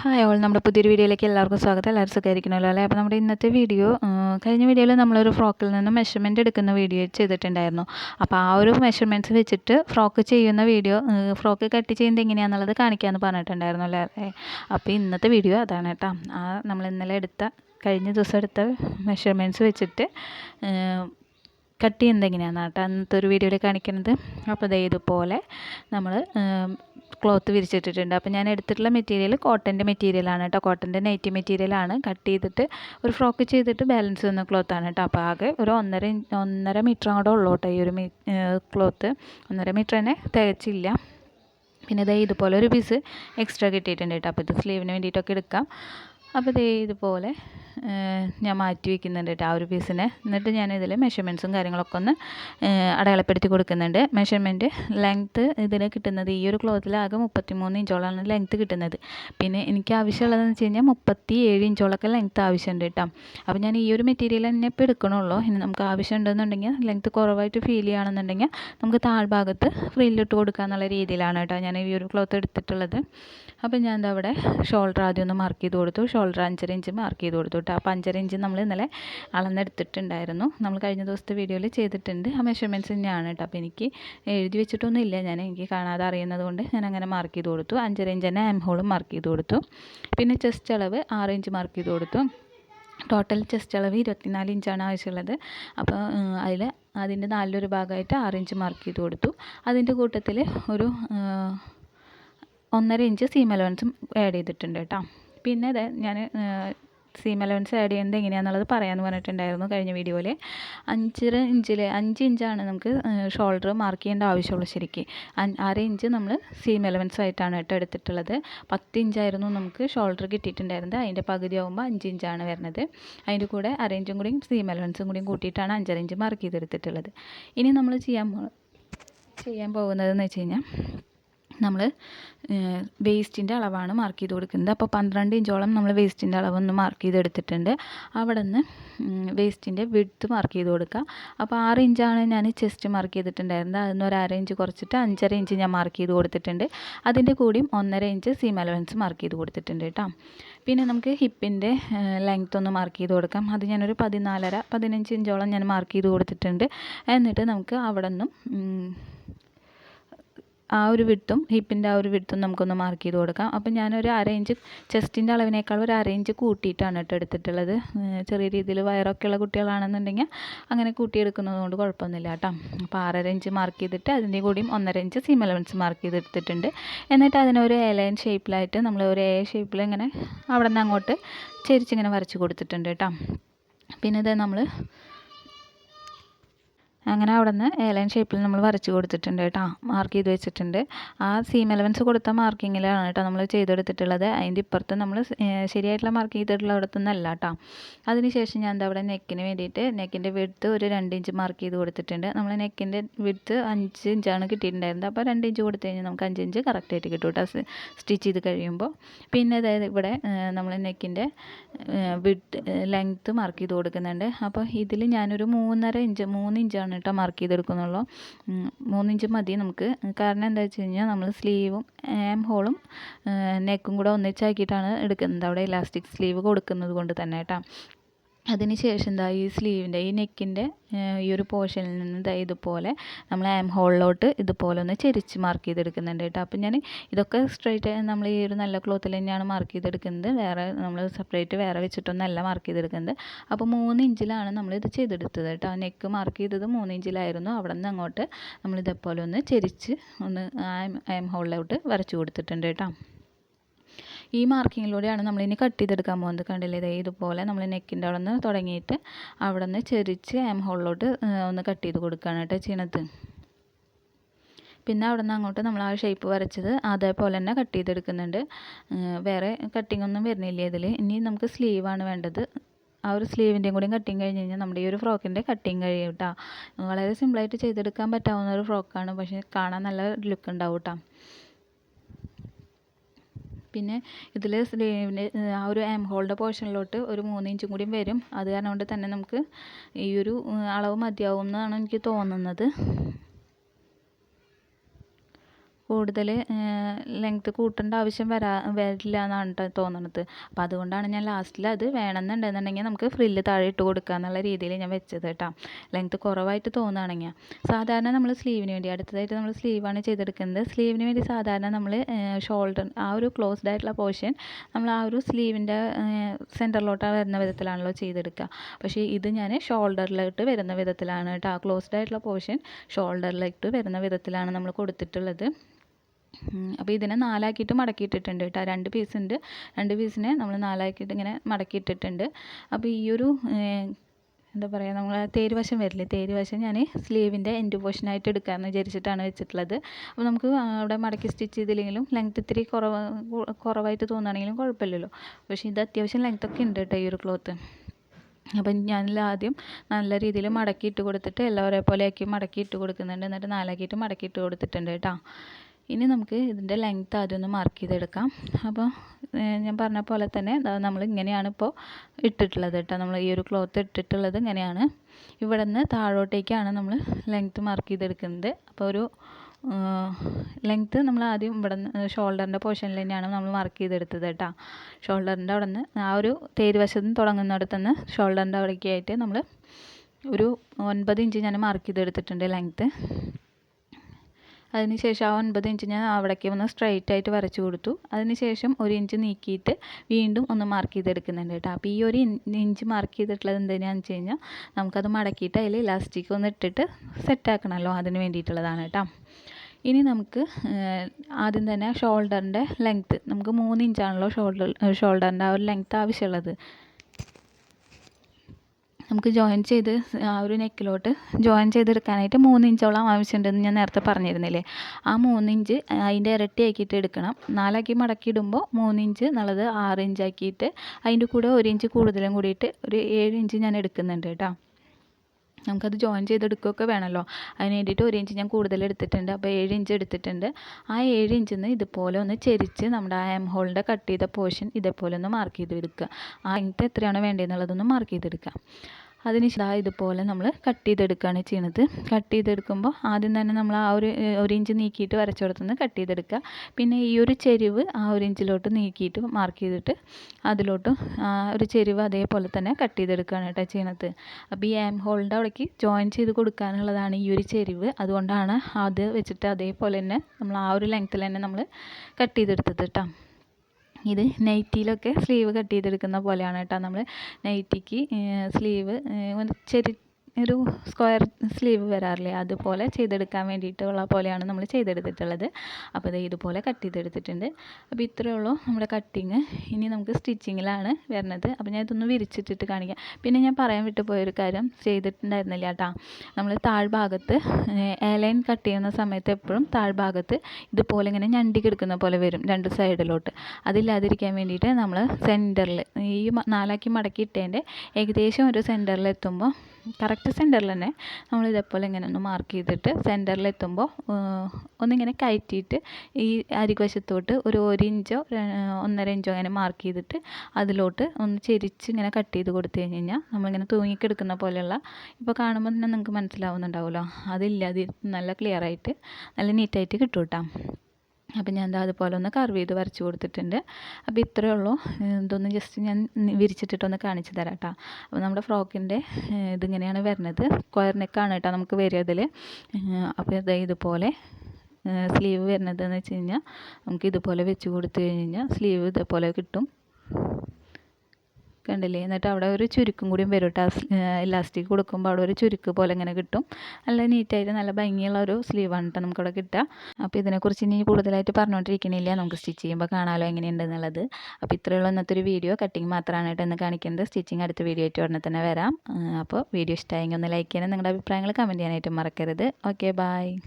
Hi all നമ്മുടെ പുതിയൊരു വീഡിയോയിലേക്ക് എല്ലാവർക്കും സ്വാഗതം. എല്ലാവരും സുഖമായിരിക്കണമല്ലോ അല്ലേ? അപ്പോൾ നമ്മുടെ ഇന്നത്തെ വീഡിയോ കഴിഞ്ഞ വീഡിയോയിൽ നമ്മളൊരു ഫ്രോക്കിൽ നിന്ന് മെഷർമെന്റ് എടുക്കുന്ന വീഡിയോ ചെയ്തിട്ടുണ്ടായിരുന്നു. അപ്പോൾ ആ ഒരു മെഷർമെന്റ്സ് വെച്ചിട്ട് ഫ്രോക്ക് ചെയ്യുന്ന വീഡിയോ ഫ്രോക്ക് കട്ട് ചെയ്യുന്നത് എങ്ങനെയാണെന്നുള്ളത് കാണിക്കാമെന്ന് പറഞ്ഞിട്ടുണ്ടായിരുന്നു അല്ലേ? അപ്പോൾ ഇന്നത്തെ വീഡിയോ അതാണ് കേട്ടോ. ആ നമ്മൾ ഇന്നലെ എടുത്ത കഴിഞ്ഞ ദിവസം എടുത്ത മെഷർമെന്റ്സ് വെച്ചിട്ട് കട്ട് ചെയ്യുന്നത് എങ്ങനെയാണെന്ന് കേട്ടോ അന്നത്തെ ഒരു വീഡിയോയിൽ കാണിക്കുന്നത്. അപ്പോൾ ദേ ഇതുപോലെ നമ്മൾ ക്ലോത്ത് വിരിച്ചിട്ടിട്ടുണ്ട്. അപ്പോൾ ഞാൻ എടുത്തിട്ടുള്ള മെറ്റീരിയൽ കോട്ടന്റെ മെറ്റീരിയലാണ് കേട്ടോ. കോട്ടന്റെ നൈറ്റി മെറ്റീരിയലാണ് കട്ട് ചെയ്തിട്ട് ഒരു ഫ്രോക്ക് ചെയ്തിട്ട് ബാലൻസ് വന്ന ക്ലോത്താണ് കേട്ടോ. അപ്പോൾ ആകെ ഒരു ഒന്നര ഒന്നര മീറ്റർ അങ്ങോട്ട് ഉള്ളൂ കേട്ടോ ഈ ഒരു ക്ലോത്ത് ഒന്നര മീറ്റർ തന്നെ തികച്ചില്ല. പിന്നെ ഇതേ ഇതുപോലെ ഒരു പീസ് എക്സ്ട്രാ കിട്ടിയിട്ടുണ്ട് കേട്ടോ. അപ്പോൾ ഇത് സ്ലീവിന് വേണ്ടിയിട്ടൊക്കെ എടുക്കാം. അപ്പോൾ ഇതേ ഇതുപോലെ ഞാൻ മാറ്റി വയ്ക്കുന്നുണ്ട് ആ ഒരു പീസിനെ എന്നിട്ട് ഞാൻ ഇതിൽ മെഷർമെന്റ്സും കാര്യങ്ങളൊക്കെ ഒന്ന് അടയാളപ്പെടുത്തി കൊടുക്കുന്നുണ്ട്. മെഷർമെന്റ് ലെങ്ത്ത് ഇതിൽ കിട്ടുന്നത് ഈ ഒരു ക്ലോത്തിൽ ആകെ മുപ്പത്തി മൂന്ന് ഇഞ്ചോളാണ് ലെങ്ത്ത് കിട്ടുന്നത്. പിന്നെ എനിക്ക് ആവശ്യമുള്ളതെന്ന് വെച്ച് കഴിഞ്ഞാൽ മുപ്പത്തി ഏഴ് ഇഞ്ചോളൊക്കെ ലെങ്ത്ത് ആവശ്യമുണ്ട് കേട്ടോ അപ്പോൾ ഞാൻ ഈ ഒരു മെറ്റീരിയൽ തന്നെ ഇപ്പോൾ എടുക്കണുള്ളൂ. ഇനി നമുക്ക് ആവശ്യമുണ്ടെന്നുണ്ടെങ്കിൽ ലെങ്ത്ത് കുറവായിട്ട് ഫീൽ ചെയ്യുകയാണെന്നുണ്ടെങ്കിൽ നമുക്ക് താഴ്ഭാഗത്ത് ഫ്രീലിട്ട് കൊടുക്കുക എന്നുള്ള രീതിയിലാണ് കേട്ടോ ഞാൻ ഈ ഒരു ക്ലോത്ത് എടുത്തിട്ടുള്ളത്. അപ്പോൾ ഞാൻ അവിടെ ഷോൾഡർ ആദ്യം ഒന്ന് മാർക്ക് ചെയ്ത് കൊടുത്തു. ഷോൾഡർ അഞ്ചര ഇഞ്ച് മാർക്ക് ചെയ്ത് കൊടുത്തു കേട്ടോ. അപ്പോൾ അഞ്ചര ഇഞ്ച് നമ്മൾ ഇന്നലെ അളന്നെടുത്തിട്ടുണ്ടായിരുന്നു. നമ്മൾ കഴിഞ്ഞ ദിവസത്തെ വീഡിയോയിൽ ചെയ്തിട്ടുണ്ട്. ആ മെഷർമെന്റ്സ് തന്നെയാണ് കേട്ടോ. അപ്പോൾ എനിക്ക് എഴുതി വെച്ചിട്ടൊന്നും ഇല്ല ഞാൻ എനിക്ക് കാണാതെ അറിയുന്നത് കൊണ്ട് ഞാൻ അങ്ങനെ മാർക്ക് ചെയ്ത് കൊടുത്തു. അഞ്ചര ഇഞ്ച് തന്നെ എം ഹോളും മാർക്ക് ചെയ്ത് കൊടുത്തു. പിന്നെ ചെസ്റ്റ് അളവ് ആറ് ഇഞ്ച് മാർക്ക് ചെയ്ത് കൊടുത്തു. ടോട്ടൽ ചെസ്റ്റ് അളവ് ഇരുപത്തിനാല് ഇഞ്ചാണ് ആവശ്യമുള്ളത്. അപ്പോൾ അതിൽ അതിന്റെ നാലിലൊരു ഭാഗമായിട്ട് ആറ് ഇഞ്ച് മാർക്ക് ചെയ്ത് കൊടുത്തു. അതിന്റെ കൂട്ടത്തിൽ ഒരു ആ, ഒന്നര ഇഞ്ച് സീം അലവൻസും ആഡ് ചെയ്തിട്ടുണ്ട് കേട്ടോ. പിന്നെ ഞാൻ സീം അലവൻസ് ആഡ് ചെയ്യുന്നത് എങ്ങനെയാണെന്നുള്ളത് പറയാമെന്ന് പറഞ്ഞിട്ടുണ്ടായിരുന്നു കഴിഞ്ഞ വീഡിയോയിൽ അഞ്ചര ഇഞ്ചിൽ അഞ്ച് ഇഞ്ചാണ് നമുക്ക് ഷോൾഡർ മാർക്ക് ചെയ്യേണ്ട ആവശ്യമുള്ളൂ ശരിക്ക്. അര ഇഞ്ച് നമ്മൾ സീം അലവൻസ് ആയിട്ടാണ് കേട്ടോ എടുത്തിട്ടുള്ളത്. പത്ത് ഇഞ്ചായിരുന്നു നമുക്ക് ഷോൾഡർ കിട്ടിയിട്ടുണ്ടായിരുന്നത്. അതിന്റെ പകുതി ആകുമ്പോൾ അഞ്ച് ഇഞ്ചാണ് വരുന്നത്. അതിന്റെ കൂടെ അര ഇഞ്ചും കൂടിയും സീം അലവൻസും കൂടിയും കൂട്ടിയിട്ടാണ് അഞ്ചര ഇഞ്ച് മാർക്ക് ചെയ്തെടുത്തിട്ടുള്ളത്. ഇനി നമ്മൾ ചെയ്യാൻ ചെയ്യാൻ പോകുന്നതെന്ന് വെച്ച് കഴിഞ്ഞാൽ നമ്മൾ വേസ്റ്റിന്റെ അളവാണ് മാർക്ക് ചെയ്ത് കൊടുക്കുന്നത്. അപ്പോൾ പന്ത്രണ്ട് ഇഞ്ചോളം നമ്മൾ വേസ്റ്റിന്റെ അളവൊന്ന് മാർക്ക് ചെയ്തെടുത്തിട്ടുണ്ട്. അവിടെ നിന്ന് വേസ്റ്റിന്റെ വിഡ്ത്ത് മാർക്ക് ചെയ്ത് കൊടുക്കുക അപ്പോൾ ആറ് ഇഞ്ചാണ് ഞാൻ ചെസ്റ്റ് മാർക്ക് ചെയ്തിട്ടുണ്ടായിരുന്നത്. അതിൽ നിന്ന് ഒരു അര ഇഞ്ച് കുറച്ചിട്ട് അഞ്ചര ഇഞ്ച് ഞാൻ മാർക്ക് ചെയ്ത് കൊടുത്തിട്ടുണ്ട്. അതിന്റെ കൂടിയും ഒന്നര ഇഞ്ച് സീം അലവൻസ് മാർക്ക് ചെയ്ത് കൊടുത്തിട്ടുണ്ട് കേട്ടോ. പിന്നെ നമുക്ക് ഹിപ്പിന്റെ ലെങ്ത് ഒന്ന് മാർക്ക് ചെയ്ത് കൊടുക്കാം. അത് ഞാനൊരു പതിനാലര പതിനഞ്ച് ഇഞ്ചോളം ഞാൻ മാർക്ക് ചെയ്ത് കൊടുത്തിട്ടുണ്ട്. എന്നിട്ട് നമുക്ക് അവിടെ നിന്നും ആ ഒരു വിട്ടും ഹിപ്പിന്റെ ആ ഒരു വിട്ടും നമുക്കൊന്ന് മാർക്ക് ചെയ്ത് കൊടുക്കാം. അപ്പം ഞാനൊരു അര ഇഞ്ച് ചെസ്റ്റിന്റെ അളവിനേക്കാൾ ഒരു അര ഇഞ്ച് കൂട്ടിയിട്ടാണ് കേട്ടോ എടുത്തിട്ടുള്ളത്. ചെറിയ രീതിയിൽ വയറൊക്കെ ഉള്ള കുട്ടികളാണെന്നുണ്ടെങ്കിൽ അങ്ങനെ കൂട്ടിയെടുക്കുന്നത് കൊണ്ട് കുഴപ്പമൊന്നുമില്ല കേട്ടോ അപ്പോൾ ആറര ഇഞ്ച് മാർക്ക് ചെയ്തിട്ട് അതിന്റെ കൂടിയും ഒന്നര ഇഞ്ച് സീം അലവൻസ് മാർക്ക് ചെയ്തെടുത്തിട്ടുണ്ട്. എന്നിട്ട് അതിനൊരു എലൈൻ ഷേപ്പിലായിട്ട് നമ്മൾ ഒരു എ ഷേപ്പിൽ ഇങ്ങനെ അവിടെ നിന്ന് അങ്ങോട്ട് ചെരിച്ചിങ്ങനെ വരച്ച് കൊടുത്തിട്ടുണ്ട് കേട്ടോ പിന്നെ ഇത് നമ്മൾ അങ്ങനെ അവിടെ നിന്ന് ഏലൈൻ ഷേപ്പിൽ നമ്മൾ വരച്ച് കൊടുത്തിട്ടുണ്ട് കേട്ടോ. മാർക്ക് ചെയ്ത് വെച്ചിട്ടുണ്ട്. ആ സീം എലവൻസ് കൊടുത്ത മാർക്കിങ്ങിലാണ് കേട്ടോ നമ്മൾ ചെയ്തെടുത്തിട്ടുള്ളത്. അതിന്റെ ഇപ്പുറത്ത് നമ്മൾ ശരിയായിട്ടുള്ള മാർക്ക് ചെയ്തിട്ടുള്ള അവിടുത്തെ നിന്നല്ല കേട്ടോ അതിനുശേഷം ഞാൻ എന്താ അവിടെ നെക്കിന് വേണ്ടിയിട്ട് നെക്കിന്റെ വിടുത്ത് ഒരു രണ്ട് ഇഞ്ച് മാർക്ക് ചെയ്ത് കൊടുത്തിട്ടുണ്ട്. നമ്മൾ നെക്കിന്റെ വിടുത്ത് അഞ്ച് ഇഞ്ചാണ് കിട്ടിയിട്ടുണ്ടായിരുന്നത്. അപ്പോൾ രണ്ട് ഇഞ്ച് കൊടുത്തു കഴിഞ്ഞാൽ നമുക്ക് അഞ്ച് ഇഞ്ച് കറക്റ്റായിട്ട് കിട്ടും കേട്ടോ. സ്റ്റിച്ച് ചെയ്ത് കഴിയുമ്പോൾ. പിന്നെ അതായത് ഇവിടെ നമ്മൾ നെക്കിന്റെ വിട്ട് ലെങ്ത്ത് മാർക്ക് ചെയ്ത് കൊടുക്കുന്നുണ്ട്. അപ്പോൾ ഇതിൽ ഞാനൊരു മൂന്നര ഇഞ്ച് മൂന്ന് ഇഞ്ചാണ് കേട്ടോ മാർക്ക് ചെയ്തെടുക്കുന്നുള്ളൂ. മൂന്നിഞ്ച് മതി നമുക്ക്. കാരണം എന്താ വെച്ച് കഴിഞ്ഞാൽ നമ്മൾ സ്ലീവും ആം ഹോളും നെക്കും കൂടെ ഒന്നിച്ചാക്കിയിട്ടാണ് എടുക്കുന്നത്. അവിടെ ഇലാസ്റ്റിക് സ്ലീവ് കൊടുക്കുന്നത് കൊണ്ട് തന്നെ കേട്ടോ. അതിന് ശേഷം എന്താ ഈ സ്ലീവിന്റെ ഈ നെക്കിന്റെ ഈ ഒരു പോർഷനിൽ നിന്ന് ദാ ഇതുപോലെ നമ്മൾ ആം ഹോളിലോട്ട് ഇതുപോലെ ഒന്ന് ചെരിച്ച് മാർക്ക് ചെയ്തെടുക്കുന്നുണ്ട് കേട്ടോ. അപ്പം ഞാൻ ഇതൊക്കെ സ്ട്രൈറ്റ് നമ്മൾ ഈ ഒരു നല്ല ക്ലോത്തിൽ തന്നെയാണ് മാർക്ക് ചെയ്തെടുക്കുന്നത്. വേറെ നമ്മൾ സെപ്പറേറ്റ് വേറെ വെച്ചിട്ടൊന്നല്ല മാർക്ക് ചെയ്തെടുക്കുന്നത്. അപ്പോൾ മൂന്ന് ഇഞ്ചിലാണ് നമ്മൾ ഇത് ചെയ്തെടുത്തത് കേട്ടോ. നെക്ക് മാർക്ക് ചെയ്തത് മൂന്ന് ഇഞ്ചിലായിരുന്നു. അവിടെ നിന്ന് അങ്ങോട്ട് നമ്മൾ ഇതേപോലെ ഒന്ന് ചെരിച്ച് ഒന്ന് ആം ആം ഹോളിലോട്ട് വരച്ച് കൊടുത്തിട്ടുണ്ട് കേട്ടോ. ഈ മാർക്കിങ്ങിലൂടെയാണ് നമ്മളിനി കട്ട് ചെയ്തെടുക്കാൻ പോകുന്നത്. കണ്ടില്ലേ? ദേ ഇതുപോലെ നമ്മൾ നെക്കിന്റെ അവിടെ നിന്ന് തുടങ്ങിയിട്ട് അവിടെ നിന്ന് ചെരിച്ച് എം ഹോളിലോട്ട് ഒന്ന് കട്ട് ചെയ്ത് കൊടുക്കുകയാണ് കേട്ടോ ചെയ്യണത്. പിന്നെ അവിടെ നിന്ന് അങ്ങോട്ട് നമ്മൾ ആ ഷേപ്പ് വരച്ചത് അതേപോലെ തന്നെ കട്ട് ചെയ്തെടുക്കുന്നുണ്ട്. വേറെ കട്ടിംഗ് ഒന്നും വരുന്നില്ല ഇതിൽ ഇനി നമുക്ക് സ്ലീവാണ് വേണ്ടത്. ആ ഒരു സ്ലീവിന്റെയും കൂടി കട്ടിങ് കഴിഞ്ഞ് കഴിഞ്ഞാൽ നമ്മുടെ ഈ ഒരു ഫ്രോക്കിന്റെ കട്ടിങ് കഴിയും കേട്ടോ വളരെ സിമ്പിളായിട്ട് ചെയ്തെടുക്കാൻ പറ്റാവുന്ന ഒരു ഫ്രോക്കാണ്. പക്ഷേ കാണാൻ നല്ല ലുക്ക് ഉണ്ടാവും കേട്ടോ പിന്നെ ഇതിൽ സ്ലീവിന്റെ ആ ഒരു എം ഹോളിന്റെ പോർഷനിലോട്ട് ഒരു മൂന്ന് ഇഞ്ചും കൂടിയും വരും. അത് കാരണം കൊണ്ട് തന്നെ നമുക്ക് ഈ ഒരു അളവ് മതിയാവും എന്നാണ് എനിക്ക് തോന്നുന്നത്. കൂടുതൽ ലെങ്ത് കൂട്ടേണ്ട ആവശ്യം വരാ വരില്ല എന്നാണ് കേട്ടോ തോന്നണത്. അപ്പോൾ അതുകൊണ്ടാണ് ഞാൻ ലാസ്റ്റിൽ അത് വേണമെന്നുണ്ടെന്നുണ്ടെങ്കിൽ നമുക്ക് ഫ്രില്ല് താഴെ ഇട്ട് കൊടുക്കുക എന്നുള്ള രീതിയിൽ ഞാൻ വെച്ചത് കേട്ടോ ലെങ്ത് കുറവായിട്ട് തോന്നുകയാണെങ്കിൽ സാധാരണ നമ്മൾ സ്ലീവിന് വേണ്ടി അടുത്തതായിട്ട് നമ്മൾ സ്ലീവാണ് ചെയ്തെടുക്കുന്നത്. സ്ലീവിന് വേണ്ടി സാധാരണ നമ്മൾ ഷോൾഡർ ആ ഒരു ക്ലോസ്ഡ് ആയിട്ടുള്ള പോർഷൻ നമ്മൾ ആ ഒരു സ്ലീവിന്റെ സെന്ററിലോട്ട് വരുന്ന വിധത്തിലാണല്ലോ ചെയ്തെടുക്കുക പക്ഷേ ഇത് ഞാൻ ഷോൾഡറിലോട്ട് വരുന്ന വിധത്തിലാണ് കേട്ടോ ക്ലോസ്ഡ് ആയിട്ടുള്ള പോർഷൻ ഷോൾഡറിലോട്ട് വരുന്ന വിധത്തിലാണ് നമ്മൾ കൊടുത്തിട്ടുള്ളത്. അപ്പോൾ ഇതിനെ നാലാക്കിയിട്ട് മടക്കിയിട്ടിട്ടുണ്ട് കേട്ടോ. രണ്ട് പീസ് ഉണ്ട്. രണ്ട് പീസിനെ നമ്മൾ നാലാക്കിയിട്ട് ഇങ്ങനെ മടക്കിയിട്ടിട്ടുണ്ട്. അപ്പോൾ ഈ ഒരു എന്താ പറയുക നമ്മൾ തേര് വശം വരില്ലേ? തേര് വശം ഞാൻ സ്ലീവിന്റെ എൻഡ് പോർഷനായിട്ട് എടുക്കാമെന്ന് വിചാരിച്ചിട്ടാണ് വെച്ചിട്ടുള്ളത്. അപ്പോൾ നമുക്ക് അവിടെ മടക്കി സ്റ്റിച്ച് ചെയ്തില്ലെങ്കിലും ലെങ്ത് ഇത്തിരി കുറവ് കുറവായിട്ട് തോന്നുകയാണെങ്കിലും കുഴപ്പമില്ലല്ലോ. പക്ഷേ ഇത് അത്യാവശ്യം ലെങ്ത്തൊക്കെ ഉണ്ട് കേട്ടോ ഈ ഒരു ക്ലോത്ത് അപ്പം ഞാൻ ആദ്യം നല്ല രീതിയിൽ മടക്കി ഇട്ട് കൊടുത്തിട്ട് എല്ലാവരെ പോലെയാക്കി ആക്കി മടക്കിയിട്ട് കൊടുക്കുന്നുണ്ട്. എന്നിട്ട് നാലാക്കിയിട്ട് മടക്കി ഇട്ട് കൊടുത്തിട്ടുണ്ട് കേട്ടോ. ഇനി നമുക്ക് ഇതിന്റെ ലെങ്ത്ത് ആദ്യം ഒന്ന് മാർക്ക് ചെയ്തെടുക്കാം. അപ്പോൾ ഞാൻ പറഞ്ഞ പോലെ തന്നെ നമ്മൾ ഇങ്ങനെയാണ് ഇപ്പോൾ ഇട്ടിട്ടുള്ളത് കേട്ടോ. നമ്മൾ ഈ ഒരു ക്ലോത്ത് ഇട്ടിട്ടുള്ളത് ഇങ്ങനെയാണ്. ഇവിടെ നിന്ന് താഴോട്ടേക്കാണ് നമ്മൾ ലെങ്ത്ത് മാർക്ക് ചെയ്തെടുക്കുന്നത്. അപ്പോൾ ഒരു ലെങ്ത്ത് നമ്മൾ ആദ്യം ഇവിടെ നിന്ന് ഷോൾഡറിന്റെ പോർഷനിൽ തന്നെയാണ് നമ്മൾ മാർക്ക് ചെയ്തെടുത്തത് കേട്ടോ. ഷോൾഡറിന്റെ അവിടെ നിന്ന് ആ ഒരു തേര് വശത്ത് തുടങ്ങുന്നിടത്ത് നിന്ന് ഷോൾഡറിന്റെ അവിടേക്കായിട്ട് നമ്മൾ ഒരു ഒൻപത് ഇഞ്ച് ഞാൻ മാർക്ക് ചെയ്തെടുത്തിട്ടുണ്ട് ലെങ്ത്ത് അതിന് ശേഷം ആ ഒൻപത് ഇഞ്ച് ഞാൻ അവിടേക്ക് ഒന്ന് സ്ട്രൈറ്റ് ആയിട്ട് വരച്ചു കൊടുത്തു. അതിന് ശേഷം ഒരു ഇഞ്ച് നീക്കിയിട്ട് വീണ്ടും ഒന്ന് മാർക്ക് ചെയ്തെടുക്കുന്നുണ്ട് കേട്ടോ. അപ്പോൾ ഈ ഒരു ഇഞ്ച് മാർക്ക് ചെയ്തിട്ടുള്ളത് എന്തിനാണെന്ന് വെച്ച് കഴിഞ്ഞാൽ നമുക്കത് മടക്കിയിട്ട് അതിൽ ഇലാസ്റ്റിക് ഒന്ന് ഇട്ടിട്ട് സെറ്റാക്കണമല്ലോ അതിന് വേണ്ടിയിട്ടുള്ളതാണ് കേട്ടോ. ഇനി നമുക്ക് ആദ്യം തന്നെ ഷോൾഡറിന്റെ ലെങ്ത്ത് നമുക്ക് മൂന്ന് ഇഞ്ചാണല്ലോ ഷോൾഡർ ഷോൾഡറിന്റെ ആ ഒരു ലെങ്ത്ത് ആവശ്യമുള്ളത്. നമുക്ക് ജോയിൻ ചെയ്ത് ആ ഒരു നെക്കിലോട്ട് ജോയിൻ ചെയ്തെടുക്കാനായിട്ട് മൂന്ന് ഇഞ്ചോളം ആവശ്യമുണ്ടെന്ന് ഞാൻ നേരത്തെ പറഞ്ഞിരുന്നില്ലേ? ആ മൂന്ന് ഇഞ്ച് അതിന്റെ ഇരട്ടി ആക്കിയിട്ട് എടുക്കണം. നാലാക്കി മടക്കിയിടുമ്പോൾ മൂന്ന് ഇഞ്ച് എന്നുള്ളത് ആറ് ഇഞ്ചാക്കിയിട്ട് അതിന്റെ കൂടെ ഒരു ഇഞ്ച് കൂടുതലും കൂടിയിട്ട് ഒരു ഏഴ് ഇഞ്ച് ഞാൻ എടുക്കുന്നുണ്ട് കേട്ടോ. നമുക്കത് ജോയിൻ ചെയ്തെടുക്കുകയൊക്കെ വേണമല്ലോ. അതിന് വേണ്ടിയിട്ട് ഒരു ഇഞ്ച് ഞാൻ കൂടുതൽ എടുത്തിട്ടുണ്ട്. അപ്പോൾ ഏഴ് ഇഞ്ച് എടുത്തിട്ടുണ്ട്. ആ ഏഴ് ഇഞ്ചിൽ നിന്ന് ഇതുപോലെ ഒന്ന് ചെരിച്ച് നമ്മുടെ ആ എം ഹോളിന്റെ കട്ട് ചെയ്ത പോർഷൻ ഇതേപോലെ ഒന്ന് മാർക്ക് ചെയ്ത് എടുക്കുക. ആ ലെങ്ത്ത് എത്രയാണ് വേണ്ടതെന്നുള്ളതൊന്ന് മാർക്ക് ചെയ്തെടുക്കുക. അതിന് ഇതാ ഇതുപോലെ നമ്മൾ കട്ട് ചെയ്തെടുക്കുകയാണ് ചെയ്യുന്നത് കട്ട് ചെയ്തെടുക്കുമ്പോൾ ആദ്യം തന്നെ നമ്മൾ ആ ഒരു ഒരു ഇഞ്ച് നീക്കിയിട്ട് വരച്ചിടത്തുനിന്ന് കട്ട് ചെയ്തെടുക്കുക. പിന്നെ ഈ ഒരു ചെരിവ് ആ ഒരു ഇഞ്ചിലോട്ട് നീക്കിയിട്ട് മാർക്ക് ചെയ്തിട്ട് അതിലോട്ട് ഒരു ചെരിവ് അതേപോലെ തന്നെ കട്ട് ചെയ്തെടുക്കുകയാണ് കേട്ടോ ചെയ്യുന്നത് അപ്പോൾ ഈ ആം ഹോളിന്റെ അവിടേക്ക് ജോയിൻ ചെയ്ത് കൊടുക്കാനുള്ളതാണ് ഈ ഒരു ചെരിവ്. അതുകൊണ്ടാണ് അത് വെച്ചിട്ട് അതേപോലെ തന്നെ നമ്മൾ ആ ഒരു ലെങ്ത്തിൽ തന്നെ നമ്മൾ കട്ട് ചെയ്തെടുത്തത് കേട്ടോ. ഇത് നൈറ്റിയിലൊക്കെ സ്ലീവ് കട്ട് ചെയ്തെടുക്കുന്ന പോലെയാണ് കേട്ടോ നമ്മൾ നൈറ്റിക്ക് സ്ലീവ് ചെരി ഒരു സ്ക്വയർ സ്ലീവ് വരാറില്ലേ? അതുപോലെ ചെയ്തെടുക്കാൻ വേണ്ടിയിട്ടുള്ള പോലെയാണ് നമ്മൾ ചെയ്തെടുത്തിട്ടുള്ളത്. അപ്പോൾ ഇത് ഇതുപോലെ കട്ട് ചെയ്തെടുത്തിട്ടുണ്ട്. അപ്പോൾ ഇത്രയേ ഉള്ളൂ നമ്മുടെ കട്ടിങ് ഇനി നമുക്ക് സ്റ്റിച്ചിങ്ങിലാണ് വരുന്നത്. അപ്പോൾ ഞാൻ ഇതൊന്ന് വിരിച്ചിട്ടിട്ട് കാണിക്കാം. പിന്നെ ഞാൻ പറയാൻ വിട്ടു പോയൊരു കാര്യം ചെയ്തിട്ടുണ്ടായിരുന്നില്ല കേട്ടോ. നമ്മൾ താഴ്ഭാഗത്ത് എലൈൻ കട്ട് ചെയ്യുന്ന സമയത്ത് എപ്പോഴും താഴ്ഭാഗത്ത് ഇതുപോലെ ഇങ്ങനെ ഞണ്ടി കിടക്കുന്ന പോലെ വരും രണ്ട് സൈഡിലോട്ട് അതില്ലാതിരിക്കാൻ വേണ്ടിയിട്ട് നമ്മൾ സെന്ററിൽ ഈ നാലാക്കി മടക്കി ഇട്ടതിന്റെ ഏകദേശം ഒരു സെന്ററിൽ എത്തുമ്പോൾ കറക്റ്റ് സെന്ററിൽ തന്നെ നമ്മൾ ഇതേപോലെ ഇങ്ങനെ ഒന്ന് മാർക്ക് ചെയ്തിട്ട് സെന്ററിൽ എത്തുമ്പോൾ ഒന്നിങ്ങനെ കയറ്റിയിട്ട് ഈ അരികുവശത്തോട്ട് ഒരു ഒരു ഇഞ്ചോ ഒന്നര ഇഞ്ചോ അങ്ങനെ മാർക്ക് ചെയ്തിട്ട് അതിലോട്ട് ഒന്ന് ചെരിച്ച് ഇങ്ങനെ കട്ട് ചെയ്ത് കൊടുത്തു കഴിഞ്ഞ് കഴിഞ്ഞാൽ നമ്മളിങ്ങനെ തൂങ്ങിക്കെടുക്കുന്ന പോലെയുള്ള ഇപ്പോൾ കാണുമ്പോൾ തന്നെ നിങ്ങൾക്ക് മനസ്സിലാവുന്നുണ്ടാവുമല്ലോ അതില്ല അത് നല്ല ക്ലിയറായിട്ട് നല്ല നീറ്റായിട്ട് കിട്ടും കേട്ടോ അപ്പം ഞാൻ എന്താ അതുപോലെ ഒന്ന് കർവ് ചെയ്ത് വരച്ച് കൊടുത്തിട്ടുണ്ട്. അപ്പോൾ ഇത്രയേ ഉള്ളൂ. ഇതൊന്ന് ജസ്റ്റ് ഞാൻ വിരിച്ചിട്ടിട്ടൊന്ന് കാണിച്ചു തരാം കേട്ടോ. അപ്പോൾ നമ്മുടെ ഫ്രോക്കിന്റെ ഇതിങ്ങനെയാണ് വരുന്നത്. സ്ക്വയർ നെക്കാണ് കേട്ടോ നമുക്ക് വരിക ഇതിൽ അപ്പോൾ ഇത് ഇതുപോലെ സ്ലീവ് വരുന്നത് എന്ന് വെച്ച് കഴിഞ്ഞാൽ നമുക്ക് ഇതുപോലെ വെച്ച് കൊടുത്തു കഴിഞ്ഞാൽ സ്ലീവ് ഇതേപോലെ കിട്ടും. കണ്ടില്ലേ? എന്നിട്ട് അവിടെ ഒരു ചുരുക്കും കൂടിയും വരും കേട്ടോ ഇലാസ്റ്റിക് കൊടുക്കുമ്പോൾ അവിടെ ഒരു ചുരുക്ക് പോലെ ഇങ്ങനെ കിട്ടും. നല്ല നീറ്റായിട്ട് നല്ല ഭംഗിയുള്ള ഒരു സ്ലീവാണ് കേട്ടോ നമുക്കവിടെ കിട്ടുക അപ്പോൾ ഇതിനെക്കുറിച്ച് ഇനി കൂടുതലായിട്ട് പറഞ്ഞുകൊണ്ടിരിക്കണില്ല നമുക്ക് സ്റ്റിച്ച് ചെയ്യുമ്പോൾ കാണാമല്ലോ എങ്ങനെയുണ്ടെന്നുള്ളത്. അപ്പോൾ ഇത്രയുള്ള ഇന്നത്തെ ഒരു വീഡിയോ. കട്ടിങ് മാത്രമാണ് കേട്ടോ ഇന്ന് കാണിക്കുന്നത്. സ്റ്റിച്ചിങ് അടുത്ത വീഡിയോ ആയിട്ട് ഉടനെ തന്നെ വരാം. അപ്പോൾ വീഡിയോ ഇഷ്ടമായെങ്കിൽ ഒന്ന് ലൈക്ക് ചെയ്യാനും നിങ്ങളുടെ അഭിപ്രായങ്ങൾ കമന്റ് ചെയ്യാനായിട്ട് മറക്കരുത്. Okay bye